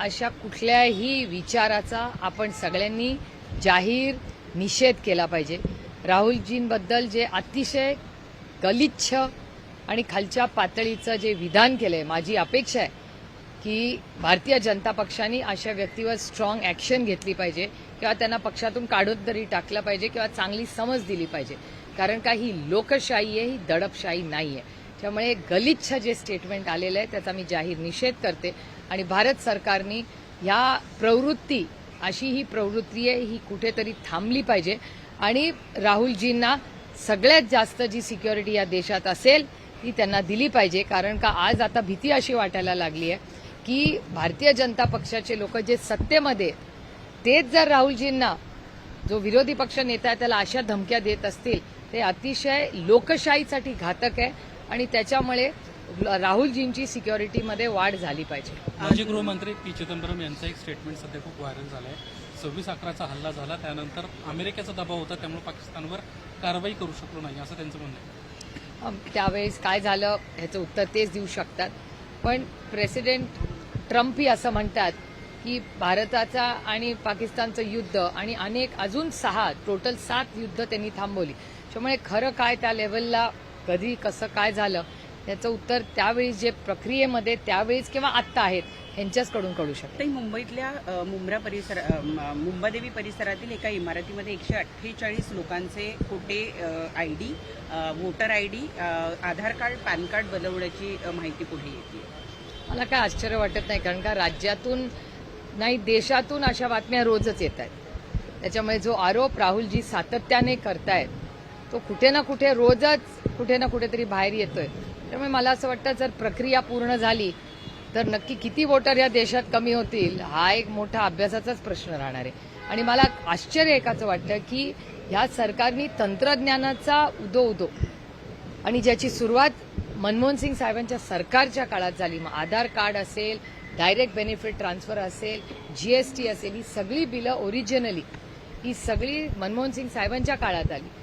अशा कुठल्याही विचाराचा आपण सगळ्यांनी जाहीर निषेध केला पाहिजे. राहुलजींबद्दल जे अतिशय गलिच्छ आणि खालच्या पातळीचं जे विधान केलं आहे माझी अपेक्षा आहे की भारतीय जनता पक्षाने अशा व्यक्तीवर स्ट्रॉंग ॲक्शन घेतली पाहिजे किंवा त्यांना पक्षातून काढून तरी टाकलं पाहिजे किंवा चांगली समज दिली पाहिजे. कारण का ही लोकशाही आहे ही दडपशाही नाही आहे त्यामुळे गलिच्छ जे स्टेटमेंट आलेलं आहे त्याचा मी जाहीर निषेध करते. आणि भारत सरकारने ह्या प्रवृत्ती अशी ही प्रवृत्ती आहे ही कुठेतरी थांबली पाहिजे. आणि राहुलजींना सगळ्यात जास्त जी सिक्युरिटी या देशात असेल ती त्यांना दिली पाहिजे. कारण का आज आता भीती अशी वाटायला लागली आहे की भारतीय जनता पक्षाचे लोक जे सत्तेमध्ये तेच जर राहुलजींना जो विरोधी पक्ष नेता आहे त्याला अशा धमक्या देत असतील ते अतिशय लोकशाहीसाठी घातक आहे. आणि त्याच्यामुळे राहुलजींची सिक्युरिटीमध्ये वाढ झाली पाहिजे. माजी गृहमंत्री पी चिदंबरम यांचं एक स्टेटमेंट सध्या खूप व्हायरल झालं आहे सव्वीस अकराचा हल्ला झाला त्यानंतर अमेरिकेचा दबाव होता त्यामुळे पाकिस्तानवर कारवाई करू शकलो नाही असं त्यांचं म्हणणं आहे. त्यावेळेस काय झालं ह्याचं उत्तर तेच देऊ शकतात. पण प्रेसिडेंट ट्रम्पही असं म्हणतात की भारताचा आणि पाकिस्तानचं युद्ध आणि अनेक अजून सहा टोटल सात युद्ध त्यांनी थांबवली. त्यामुळे खरं काय त्या लेवलला कधी कसं काय झालं याचं उत्तर त्यावेळी जे प्रक्रियेमध्ये त्यावेळीच किंवा आत्ता आहेत ह्यांच्याचकडून कळू शकतं मुंबईतल्या मुंब्रा परिसर मुंबादेवी परिसरातील एका इमारतीमध्ये एकशे अठ्ठेचाळीस लोकांचे खोटे I D voter I D Aadhaar card PAN card बनवण्याची माहिती पुढे येते. मला काय आश्चर्य वाटत नाही कारण का राज्यातून नाही देशातून अशा बातम्या रोजच येत आहेत. त्याच्यामुळे जो आरोप राहुलजी सातत्याने करतायत तो कुठे ना कुठे रोजच कुठे ना कुठेतरी बाहेर येतोय. त्यामुळे मला असं वाटतं जर प्रक्रिया पूर्ण झाली तर नक्की किती वोटर या देशात कमी होतील हा एक मोठा अभ्यासाचाच प्रश्न राहणार आहे. आणि मला आश्चर्य एकाचं वाटतं की ह्या सरकारनी तंत्रज्ञानाचा उदो उदो आणि ज्याची सुरुवात मनमोहन सिंग साहेबांच्या सरकारच्या काळात झाली. मग आधार कार्ड असेल डायरेक्ट बेनिफिट ट्रान्सफर असेल जीएसटी असेल ही सगळी बिलं ओरिजिनली ही सगळी मनमोहन सिंग साहेबांच्या काळात आली.